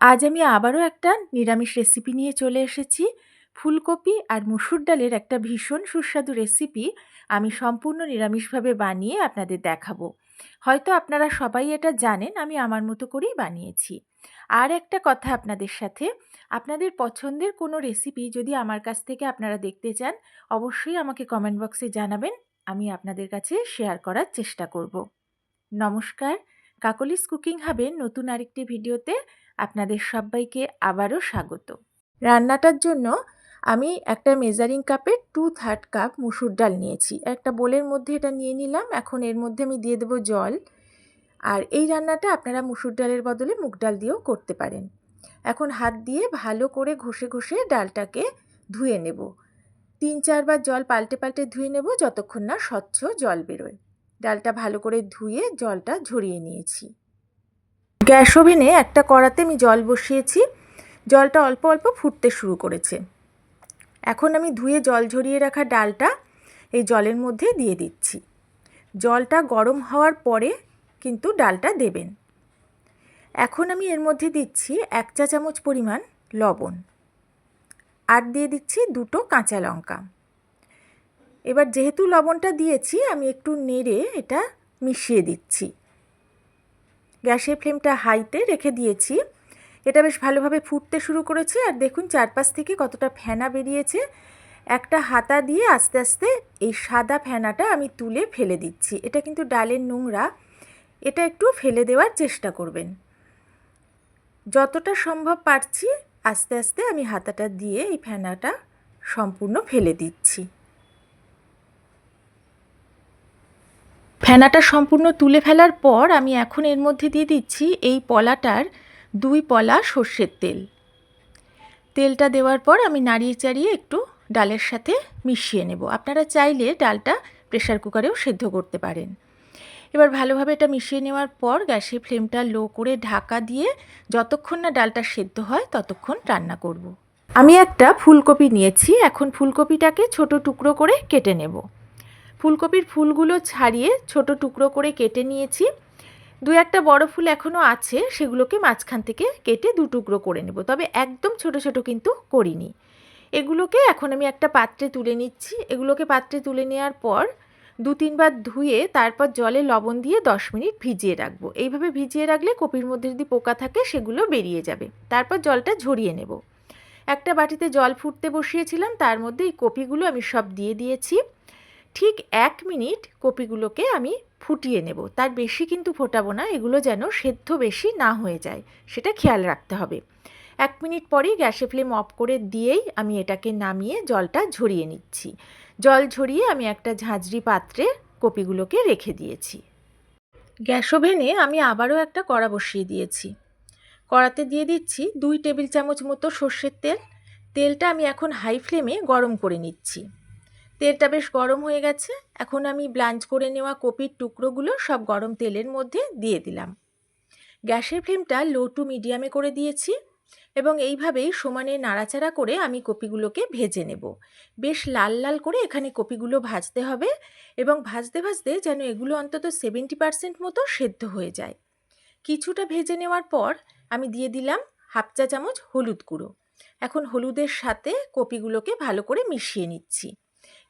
আজ আমি আবারও একটা নিরামিষ রেসিপি নিয়ে চলে এসেছি। ফুলকপি আর মুসুর ডালের একটা ভীষণ সুস্বাদু রেসিপি আমি সম্পূর্ণ নিরামিষভাবে বানিয়ে আপনাদের দেখাবো। হয়তো আপনারা সবাই এটা জানেন, আমি আমার মতো করেই বানিয়েছি। আর একটা কথা আপনাদের সাথে, আপনাদের পছন্দের কোনো রেসিপি যদি আমার কাছ থেকে আপনারা দেখতে চান, অবশ্যই আমাকে কমেন্ট বক্সে জানাবেন, আমি আপনাদের কাছে শেয়ার করার চেষ্টা করব। নমস্কার, কাকলিস কুকিং হাবের নতুন আরেকটি ভিডিওতে আপনাদের সবাইকে আবারও স্বাগত। রান্নাটার জন্য আমি একটা মেজারিং কাপে টু থার্ড কাপ মুসুর ডাল নিয়েছি। একটা বোলের মধ্যে এটা নিয়ে নিলাম, এখন এর মধ্যে আমি দিয়ে দেবো জল। আর এই রান্নাটা আপনারা মুসুর ডালের বদলে মুগ ডাল দিয়েও করতে পারেন। এখন হাত দিয়ে ভালো করে ঘষে ঘষে ডালটাকে ধুয়ে নেব। তিন চারবার জল পাল্টে পাল্টে ধুয়ে নেব যতক্ষণ না স্বচ্ছ জল বেরোয়। ডালটা ভালো করে ধুয়ে জলটা ঝরিয়ে নিয়েছি। গ্যাস ওভেনে একটা কড়াতে আমি জল বসিয়েছি। জলটা অল্প অল্প ফুটতে শুরু করেছে। এখন আমি ধুয়ে জল ঝরিয়ে রাখা ডালটা এই জলের মধ্যে দিয়ে দিচ্ছি। জলটা গরম হওয়ার পরে কিন্তু ডালটা দেবেন। এখন আমি এর মধ্যে দিচ্ছি এক চা চামচ পরিমাণ লবণ। আর দিয়ে দিচ্ছি দুটো কাঁচা লঙ্কা। এবার যেহেতু লবণটা দিয়েছি, আমি একটু নেড়ে এটা মিশিয়ে দিচ্ছি। গ্যাসের ফ্লেমটা হাইতে রেখে দিয়েছি। এটা বেশ ভালোভাবে ফুটতে শুরু করেছে আর দেখুন চারপাশ থেকে কতটা ফেনা বেরিয়েছে। একটা হাতা দিয়ে আস্তে আস্তে এই সাদা ফেনাটা আমি তুলে ফেলে দিচ্ছি। এটা কিন্তু ডালের নোংরা। এটা একটু ফেলে দেওয়ার চেষ্টা করবেন। যতটা সম্ভব পারছি আস্তে আস্তে আমি হাতাটা দিয়ে এই ফেনাটা সম্পূর্ণ ফেলে দিচ্ছি। ফেনাটা সম্পূর্ণ তুলে ফেলার পর আমি এখন এর মধ্যে দিয়ে দিচ্ছি এই পলাটার দুই পলা সর্ষের তেল। তেলটা দেওয়ার পর আমি নাড়িয়ে চাড়িয়ে একটু ডালের সাথে মিশিয়ে নেব। আপনারা চাইলে ডালটা প্রেশার কুকারেও সেদ্ধ করতে পারেন। এবার ভালোভাবে এটা মিশিয়ে নেওয়ার পর গ্যাসের ফ্লেমটা লো করে ঢাকা দিয়ে যতক্ষণ না ডালটা সেদ্ধ হয় ততক্ষণ রান্না করব। আমি একটা ফুলকপি নিয়েছি। এখন ফুলকপিটাকে ছোট টুকরো করে কেটে নেব। ফুলকপির ফুলগুলো ছাড়িয়ে ছোট টুকরো করে কেটে নিয়েছি। দু একটা বড় ফুল এখনও আছে, সেগুলোকে মাঝখান থেকে কেটে দু টুকরো করে নেব। তবে একদম ছোট ছোট কিন্তু করিনি। এগুলোকে এখন আমি একটা পাত্রে তুলে নিচ্ছি। এগুলোকে পাত্রে তুলে নেওয়ার পর দু তিনবার ধুয়ে তারপর জলে লবণ দিয়ে দশ মিনিট ভিজিয়ে রাখব। এইভাবে ভিজিয়ে রাখলে কপির মধ্যে যদি পোকা থাকে সেগুলো বেরিয়ে যাবে। তারপর জলটা ঝরিয়ে নেব। একটা বাটিতে জল ফুটতে বসিয়েছিলাম, তার মধ্যে এই কপিগুলো আমি সব দিয়ে দিয়েছি। ঠিক এক মিনিট কপিগুলোকে আমি ফুটিয়ে নেব। তার বেশি কিন্তু ফোটাবো না, এগুলো যেন সেদ্ধ বেশি না হয়ে যায়, সেটা খেয়াল রাখতে হবে। এক মিনিট পরেই গ্যাসে ফ্লেম অফ করে দিয়েই আমি এটাকে নামিয়ে জলটা ঝরিয়ে নিচ্ছি। জল ঝরিয়ে আমি একটা ঝাঁঝরি পাত্রে কপিগুলোকে রেখে দিয়েছি। গ্যাস ওভেনে আমি আবারও একটা কড়া বসিয়ে দিয়েছি। কড়াতে দিয়ে দিচ্ছি দুই টেবিল চামচ মতো সর্ষের তেল। তেলটা আমি এখন হাই ফ্লেমে গরম করে নিচ্ছি। তেলটা বেশ গরম হয়ে গেছে। এখন আমি ব্লাঞ্চ করে নেওয়া কপির টুকরোগুলো সব গরম তেলের মধ্যে দিয়ে দিলাম। গ্যাসের ফ্লেমটা লো টু মিডিয়ামে করে দিয়েছি এবং এইভাবেই সমানে নাড়াচাড়া করে আমি কপিগুলোকে ভেজে নেব। বেশ লাল লাল করে এখানে কপিগুলো ভাজতে হবে এবং ভাজতে ভাজতে যেন এগুলো অন্তত সেভেন্টি পারসেন্ট মতো সেদ্ধ হয়ে যায়। কিছুটা ভেজে নেওয়ার পর আমি দিয়ে দিলাম হাফ চা চামচ হলুদ গুঁড়ো। এখন হলুদের সাথে কপিগুলোকে ভালো করে মিশিয়ে নিচ্ছি।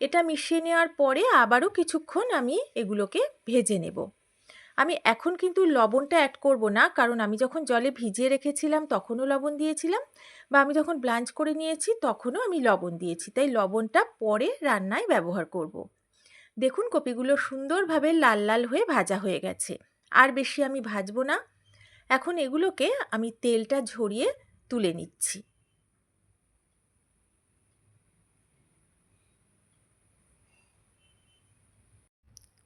এটা মিশিয়ে নেওয়ার পরে আবারও কিছুক্ষণ আমি এগুলোকে ভেজে নেব। আমি এখন কিন্তু লবণটা অ্যাড করব না, কারণ আমি যখন জলে ভিজিয়ে রেখেছিলাম তখনও লবণ দিয়েছিলাম বা আমি যখন ব্লাঞ্চ করে নিয়েছি তখনও আমি লবণ দিয়েছি, তাই লবণটা পরে রান্নায় ব্যবহার করব। দেখুন কপিগুলো সুন্দরভাবে লাল লাল হয়ে ভাজা হয়ে গেছে, আর বেশি আমি ভাজবো না। এখন এগুলোকে আমি তেলটা ঝরিয়ে তুলে নিচ্ছি।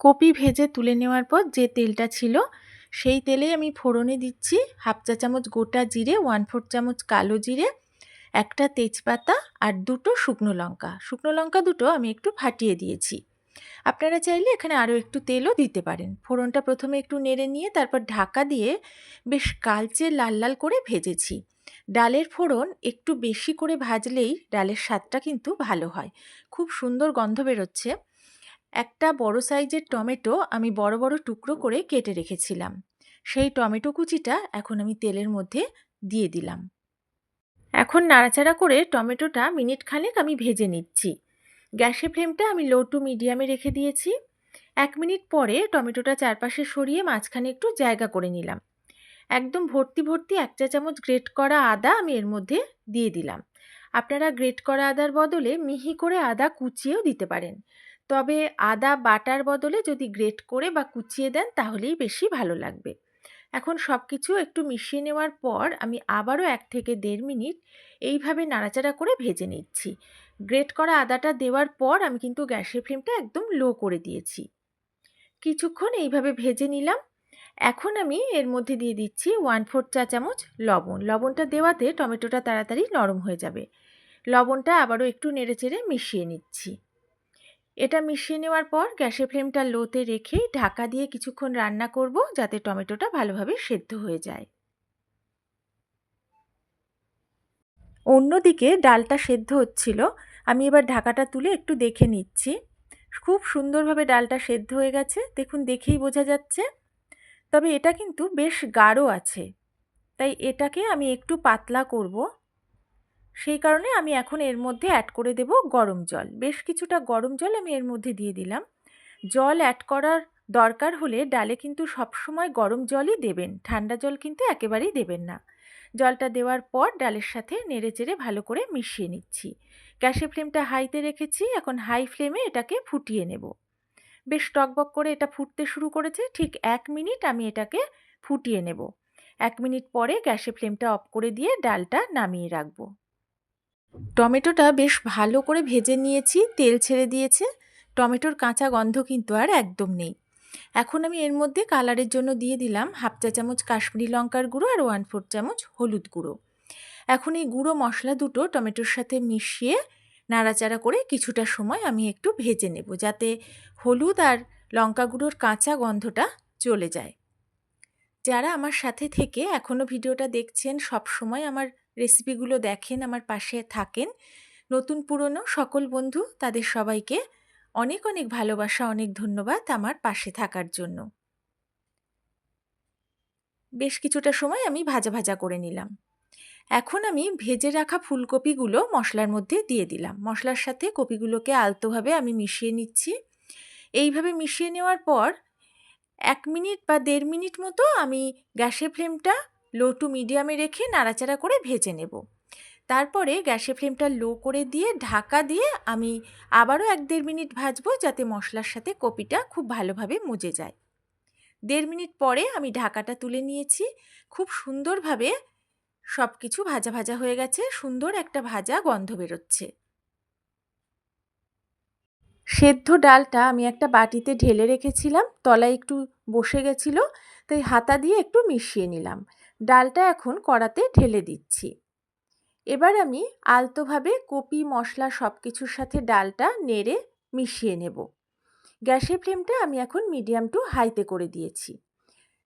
কপি ভেজে তুলে নেওয়ার পর যে তেলটা ছিল, সেই তেলেই আমি ফোড়নে দিচ্ছি হাফ চা চামচ গোটা জিরে ওয়ান ফোর চামচ কালো জিরে, একটা তেজপাতা আর দুটো শুকনো লঙ্কা। শুকনো লঙ্কা দুটো আমি একটু ফাটিয়ে দিয়েছি। আপনারা চাইলে এখানে আরও একটু তেলও দিতে পারেন। ফোড়নটা প্রথমে একটু নেড়ে নিয়ে তারপর ঢাকা দিয়ে বেশ কালচে লাল লাল করে ভেজেছি। ডালের ফোড়ন একটু বেশি করে ভাজলেই ডালের স্বাদটা কিন্তু ভালো হয়। খুব সুন্দর গন্ধ বেরোচ্ছে। একটা বড় সাইজের টমেটো আমি বড় বড় টুকরো করে কেটে রেখেছিলাম। সেই টমেটো কুচিটা এখন আমি তেলের মধ্যে দিয়ে দিলাম। এখন নাড়াচাড়া করে টমেটোটা মিনিট খানেক আমি ভেজে নিচ্ছি। গ্যাসের ফ্লেমটা আমি লো টু মিডিয়ামে রেখে দিয়েছি। এক মিনিট পরে টমেটোটা চারপাশে সরিয়ে মাঝখানে একটু জায়গা করে নিলাম। একদম ভর্তি ভর্তি এক চা চামচ গ্রেট করা আদা আমি এর মধ্যে দিয়ে দিলাম। আপনারা গ্রেট করা আদার বদলে মিহি করে আদা কুচিয়েও দিতে পারেন। তবে আদা, বাটার বদলে যদি গ্রেট করে বা কুচিয়ে দেন তাহলেই বেশি ভালো লাগবে। এখন সব কিছু একটু মিশিয়ে নেওয়ার পর আমি আবারও এক থেকে দেড় মিনিট এইভাবে নাড়াচাড়া করে ভেজে নিচ্ছি। গ্রেট করা আদাটা দেওয়ার পর আমি কিন্তু গ্যাসের ফ্লেমটা একদম লো করে দিয়েছি। কিছুক্ষণ এইভাবে ভেজে নিলাম। এখন আমি এর মধ্যে দিয়ে দিচ্ছি ওয়ান ফোর চা চামচ লবণ। লবণটা দেওয়াতে টমেটোটা তাড়াতাড়ি নরম হয়ে যাবে। লবণটা আবারও একটু নেড়েচেড়ে মিশিয়ে নিচ্ছি। এটা মিশিয়ে নেওয়ার পর গ্যাসের ফ্লেমটা লোতে রেখে ঢাকা দিয়ে কিছুক্ষণ রান্না করব যাতে টমেটোটা ভালোভাবে সেদ্ধ হয়ে যায়। অন্যদিকে ডালটা সেদ্ধ হচ্ছিল, আমি এবার ঢাকাটা তুলে একটু দেখে নিচ্ছি। খুব সুন্দরভাবে ডালটা সেদ্ধ হয়ে গেছে, দেখুন দেখেই বোঝা যাচ্ছে। তবে এটা কিন্তু বেশ গাঢ় আছে, তাই এটাকে আমি একটু পাতলা করব। সেই কারণে আমি এখন এর মধ্যে অ্যাড করে দেব গরম জল। বেশ কিছুটা গরম জল আমি এর মধ্যে দিয়ে দিলাম। জল অ্যাড করার দরকার হলে ডালে কিন্তু সবসময় গরম জলই দেবেন। ঠান্ডা জল কিন্তু একেবারেই দেবেন না। জলটা দেওয়ার পর ডালের সাথে নেড়ে চেড়ে ভালো করে মিশিয়ে নিচ্ছি। গ্যাসের ফ্লেমটা হাইতে রেখেছি, এখন হাই ফ্লেমে এটাকে ফুটিয়ে নেব। বেশ টকবক করে এটা ফুটতে শুরু করেছে, ঠিক এক মিনিট আমি এটাকে ফুটিয়ে নেব। এক মিনিট পরে গ্যাসের ফ্লেমটা অফ করে দিয়ে ডালটা নামিয়ে রাখব। টমেটোটা বেশ ভালো করে ভেজে নিয়েছি, তেল ছেড়ে দিয়েছে। টমেটোর কাঁচা গন্ধ কিন্তু আর একদম নেই। এখন আমি এর মধ্যে কালারের জন্য দিয়ে দিলাম হাফ চা চামচ কাশ্মীরি লঙ্কার গুঁড়ো আর ওয়ান ফোর চামচ হলুদ গুঁড়ো। এখন এই গুঁড়ো মশলা দুটো টমেটোর সাথে মিশিয়ে নাড়াচাড়া করে কিছুটা সময় আমি একটু ভেজে নেব যাতে হলুদ আর লঙ্কা গুঁড়োর কাঁচা গন্ধটা চলে যায়। যারা আমার সাথে থেকে এখনও ভিডিওটা দেখছেন সব সময় আমার রেসিপিগুলো দেখেন, আমার পাশে থাকেন। নতুন পুরনো সকল বন্ধু, তাদের সবাইকে অনেক অনেক ভালোবাসা, অনেক ধন্যবাদ আমার পাশে থাকার জন্য। বেশ কিছুটা সময় আমি ভাজা ভাজা করে নিলাম। এখন আমি ভেজে রাখা ফুলকপিগুলো মশলার মধ্যে দিয়ে দিলাম। মশলার সাথে কপিগুলোকে আলতোভাবে আমি মিশিয়ে নিচ্ছি। এইভাবে মিশিয়ে নেওয়ার পর এক মিনিট বা দেড় মিনিট মতো আমি গ্যাসের ফ্লেমটা লো টু মিডিয়ামে রেখে নাড়াচাড়া করে ভেজে নেব। তারপরে গ্যাসের ফ্লেমটা লো করে দিয়ে ঢাকা দিয়ে আমি আবারও এক দেড় মিনিট ভাজবো যাতে মশলার সাথে কপিটা খুব ভালোভাবে মজে যায়। দেড় মিনিট পরে আমি ঢাকাটা তুলে নিয়েছি। খুব সুন্দরভাবে সব কিছু ভাজা ভাজা হয়ে গেছে। সুন্দর একটা ভাজা গন্ধ বেরোচ্ছে। সেদ্ধ ডালটা আমি একটা বাটিতে ঢেলে রেখেছিলাম। তলায় একটু বসে গেছিল, তাই হাতা দিয়ে একটু মিশিয়ে নিলাম। ডালটা এখন কড়াতে ঢেলে দিচ্ছি। এবার আমি আলতোভাবে কপি, মশলা সব কিছুর সাথে ডালটা নেড়ে মিশিয়ে নেব। গ্যাসের ফ্লেমটা আমি এখন মিডিয়াম টু হাইতে করে দিয়েছি।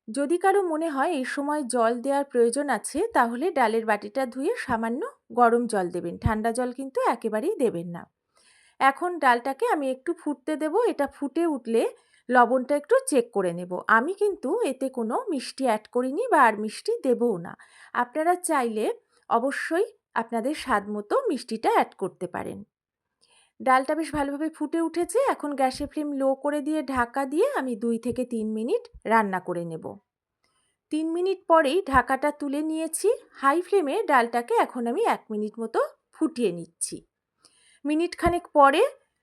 যদি কারও মনে হয় এই সময় জল দেওয়ার প্রয়োজন আছে, তাহলে ডালের বাটিটা ধুয়ে সামান্য গরম জল দেবেন। ঠান্ডা জল কিন্তু একেবারেই দেবেন না। এখন ডালটাকে আমি একটু ফুটতে দেব। এটা ফুটে উঠলে লবণটা একটু চেক করে নেব। আমি কিন্তু এতে কোনো মিষ্টি অ্যাড করিনি বা আর মিষ্টি দেবও না। আপনারা চাইলে অবশ্যই আপনাদের স্বাদ মতো মিষ্টিটা অ্যাড করতে পারেন। ডালটা বেশ ভালোভাবে ফুটে উঠেছে। এখন গ্যাসের ফ্লেম লো করে দিয়ে ঢাকা দিয়ে আমি দুই থেকে তিন মিনিট রান্না করে নেব। তিন মিনিট পরেই ঢাকাটা তুলে নিয়েছি। হাই ফ্লেমে ডালটাকে এখন আমি এক মিনিট মতো ফুটিয়ে নিচ্ছি। মিনিট খানেক পরে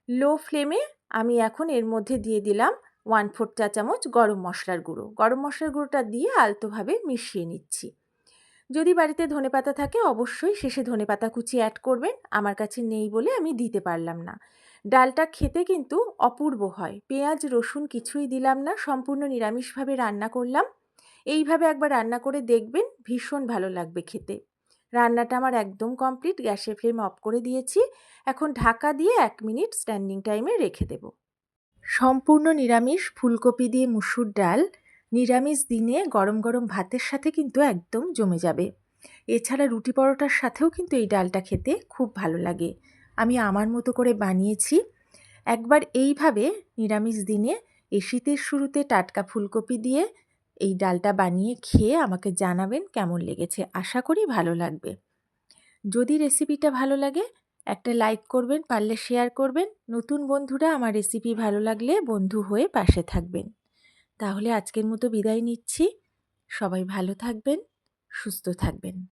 লো ফ্লেমে আমি এখন এর মধ্যে দিয়ে দিলাম ওয়ান ফোর চা চামচ গরম মশলার গুঁড়ো। গরম মশলার গুঁড়োটা দিয়ে আলতোভাবে মিশিয়ে নিচ্ছি। যদি বাড়িতে ধনেপাতা থাকে অবশ্যই শেষে ধনেপাতা কুচি অ্যাড করবেন। আমার কাছে নেই বলে আমি দিতে পারলাম না। ডালটা খেতে কিন্তু অপূর্ব হয়। পেঁয়াজ, রসুন কিছুই দিলাম না। সম্পূর্ণ নিরামিষভাবে রান্না করলাম। এইভাবে একবার রান্না করে দেখবেন ভীষণ ভালো লাগবে খেতে। রান্নাটা আমার একদম কমপ্লিট গ্যাসের ফ্লেম অফ করে দিয়েছি। এখন ঢাকা দিয়ে এক মিনিট স্ট্যান্ডিং টাইমে রেখে দেবো। সম্পূর্ণ নিরামিষ ফুলকপি দিয়ে মুসুর ডাল, নিরামিষ দিনে গরম গরম ভাতের সাথে কিন্তু একদম জমে যাবে। এছাড়া রুটি পরোটার সাথেও কিন্তু এই ডালটা খেতে খুব ভালো লাগে। আমি আমার মতো করে বানিয়েছি। একবার এইভাবে নিরামিষ দিনে এই শীতের শুরুতে টাটকা ফুলকপি দিয়ে এই ডালটা বানিয়ে খেয়ে আমাকে জানাবেন কেমন লেগেছে। আশা করি ভালো লাগবে। যদি রেসিপিটা ভালো লাগে একটা লাইক করবেন, পারলে শেয়ার করবেন। নতুন বন্ধুরা আমার রেসিপি ভালো লাগলে বন্ধু হয়ে পাশে থাকবেন। তাহলে আজকের মতো বিদায় নিচ্ছি। সবাই ভালো থাকবেন, সুস্থ থাকবেন।